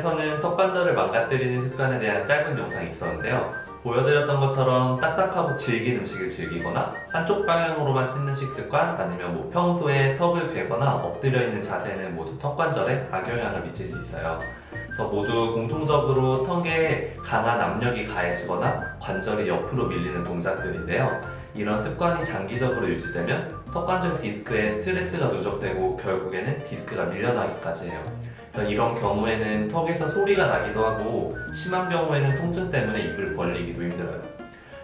영상에서는 턱관절을 망가뜨리는 습관에 대한 짧은 영상이 있었는데요. 보여드렸던 것처럼 딱딱하고 질긴 음식을 즐기거나 한쪽 방향으로만 씹는 식습관 아니면 뭐 평소에 턱을 괴거나 엎드려 있는 자세는 모두 턱 관절에 악영향을 미칠 수 있어요. 그래서 모두 공통적으로 턱에 강한 압력이 가해지거나 관절이 옆으로 밀리는 동작들인데요. 이런 습관이 장기적으로 유지되면 턱관절 디스크에 스트레스가 누적되고 결국에는 디스크가 밀려나기까지 해요. 이런 경우에는 턱에서 소리가 나기도 하고 심한 경우에는 통증 때문에 입을 벌리 기도 힘들어요.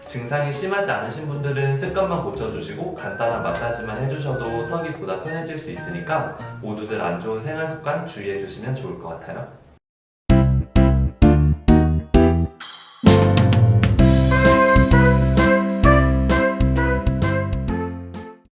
증상이 심하지 않으신 분들은 습관만 고쳐주시고 간단한 마사지만 해주셔도 턱이 보다 편해질 수 있으니까 모두들 안 좋은 생활 습관 주의해 주시면 좋을 것 같아요.